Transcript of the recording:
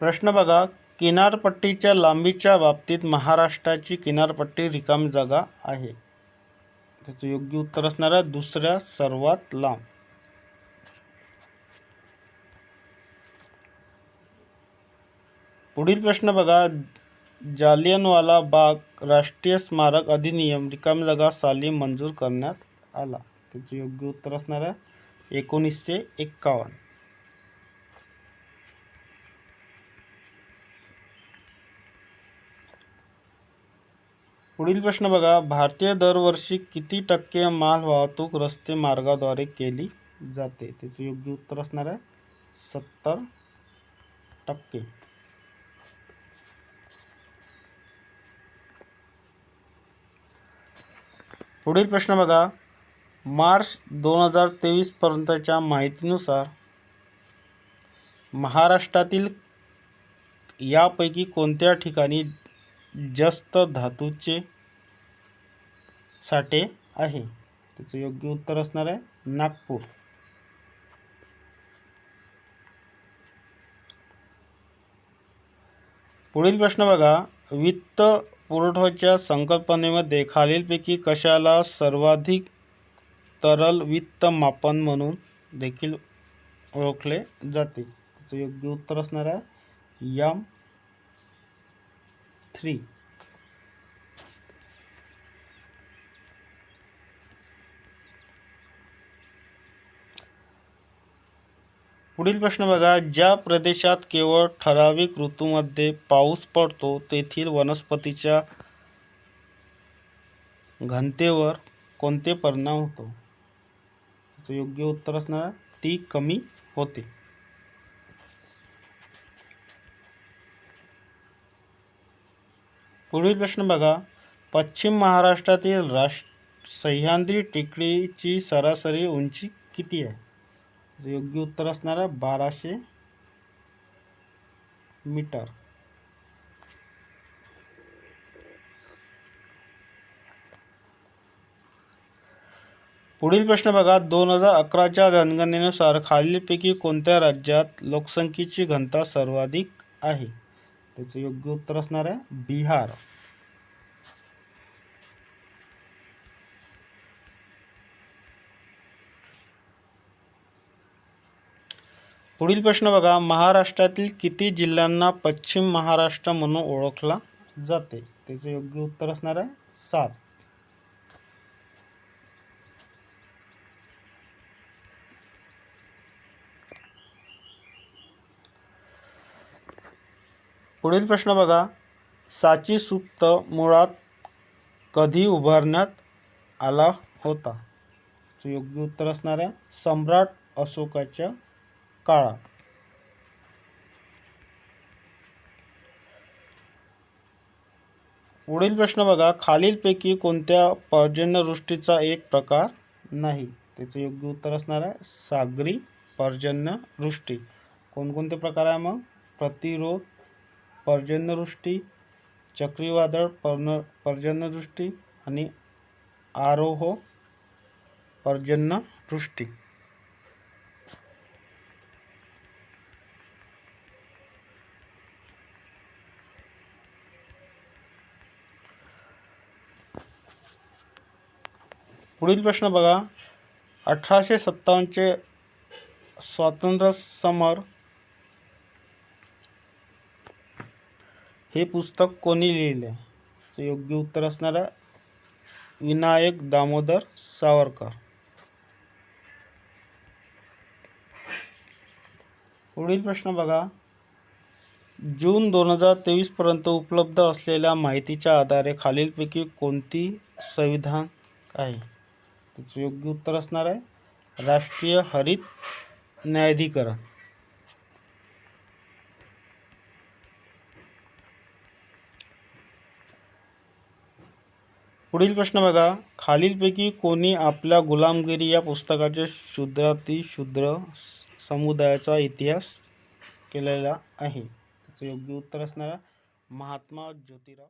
प्रश्न बघा किनारपट्टीच्या लांबीच्या बाबतीत महाराष्ट्राची किनारपट्टी रिकाम जागा आहे. त्याचं योग्य उत्तर असणार आहे दुसऱ्या सर्वात लांब. पुढील प्रश्न बघा जालियनवाला बाग राष्ट्रीय स्मारक अधिनियम रिकाम जागा साली मंजूर करण्यात आला. त्याचे योग्य उत्तर असणार आहे एकोणीसशे एक्कावन्न. पुढील प्रश्न बघा. भारतीय दरवर्षी किती टक्के माल वाहतूक रस्ते मार्गाद्वारे केली जाते? त्याचं योग्य उत्तर असणार आहे सत्तर टक्के. पुढील प्रश्न बघा. मार्च दोन हजार तेवीसपर्यंतच्या माहितीनुसार महाराष्ट्रातील यापैकी कोणत्या ठिकाणी जास्त धातूचे साठे आहे. त्याचं योग्य उत्तर असणार आहे नागपूर. पुढील प्रश्न बघा. वित्त पुरवठ्याच्या संकल्पनेमध्ये खालीलपैकी कशाला सर्वाधिक तरल वित्त मापन म्हणून देखील ओळखले जाते? त्याचं योग्य उत्तर असणार आहे यम. थ्री. पुढील प्रश्न बघा ज्या प्रदेशात केवळ ठराविक ऋतूमध्ये पाऊस पडतो तेथील वनस्पतीच्या घनतेवर कोणते परिणाम होतो? योग्य उत्तर असणार ती कमी होते. पुढील प्रश्न बघा. पश्चिम महाराष्ट्रातील राष्ट्र सह्याद्री टेकडीची सरासरी उंची किती आहे? योग्य उत्तर असणार आहे बाराशे मीटर. पुढील प्रश्न बघा. दोन हजार अकराच्या जनगणनेनुसार खालीलपैकी कोणत्या राज्यात लोकसंख्येची घनता सर्वाधिक आहे? त्याचे योग्य उत्तर असणार आहे बिहार. पुढील प्रश्न बघा महाराष्ट्रातील किती जिल्ह्यांना पश्चिम महाराष्ट्र म्हणून ओळखला जाते? त्याचे योग्य उत्तर असणार आहे सात. पुढील प्रश्न बघा. साची सुप्त मुळात कधी उभारण्यात आला होता? त्याचं योग्य उत्तर असणार आहे. सम्राट अशोकाच्या काळात. पुढील प्रश्न बघा. खालीलपैकी कोणत्या पर्जन्यवृष्टीचा एक प्रकार नाही? त्याचं योग्य उत्तर असणार आहे. सागरी पर्जन्यवृष्टी. कोणकोणते प्रकार आहे मग? प्रतिरोध पर्जन्यवृष्टी चक्रीवादळ पर्न पर्जन्यवृष्टी आणि आरोह पर्जन्यवृष्टी. पुढील प्रश्न बघा. अठराशे सत्तावन्नचे स्वातंत्र्य समर हे पुस्तक कोणी लिहिले? तर योग्य उत्तर असणार विनायक दामोदर सावरकर. पुढील प्रश्न बघा. जून दोन हजार तेवीसपर्यंत उपलब्ध असलेल्या माहितीच्या आधारे खालीलपैकी कोणती संविधान आहे? त्याचं योग्य उत्तर असणार आहे. राष्ट्रीय हरित न्यायाधिकरण. पुढील प्रश्न बघा. खालीलपैकी कोणी आपल्या गुलामगिरी या पुस्तकाचे शूद्राती शूद्र समुदायाचा इतिहास केलेला आहे? त्याचं योग्य उत्तर असणार महात्मा ज्योतिराव